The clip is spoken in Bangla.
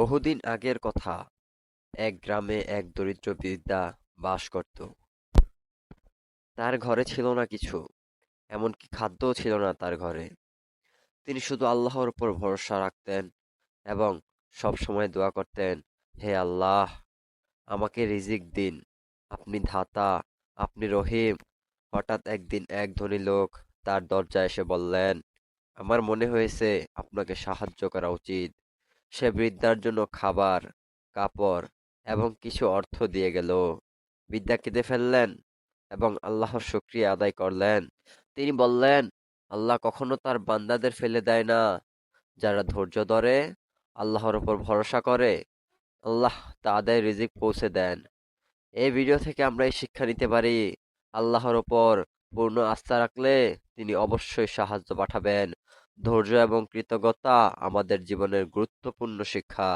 বহুদিন আগের কথা। এক গ্রামে এক দরিদ্র বৃদ্ধা বাস করত। তার ঘরে ছিল না কিছু, এমনকি খাদ্যও ছিল না তার ঘরে। তিনি শুধু আল্লাহর উপর ভরসা রাখতেন এবং সব সময় দোয়া করতেন, হে আল্লাহ, আমাকে রিজিক দিন। আপনি ধাতা, আপনি রহিম। হঠাৎ একদিন এক ধনী লোক তার দরজায় এসে বললেন, আমার মনে হয়েছে আপনাকে সাহায্য করা উচিত। সে বৃদ্ধার জন্য খাবার, কাপড় এবং কিছু অর্থ দিয়ে গেল। বৃদ্ধা কেঁদে ফেললেন এবং আল্লাহর শুকরিয়া আদায় করলেন। তিনি বললেন, আল্লাহ কখনো তার বান্দাদের ফেলে দেয় না। যারা ধৈর্য ধরে, আল্লাহর উপর ভরসা করে, আল্লাহ তাদের রিজিক পৌঁছে দেন। এই ভিডিও থেকে আমরা এই শিক্ষা নিতে পারি, আল্লাহর ওপর পূর্ণ আস্থা রাখলে তিনি অবশ্যই সাহায্য পাঠাবেন। ধৈর্য এবং কৃতজ্ঞতা আমাদের জীবনের গুরুত্বপূর্ণ শিক্ষা।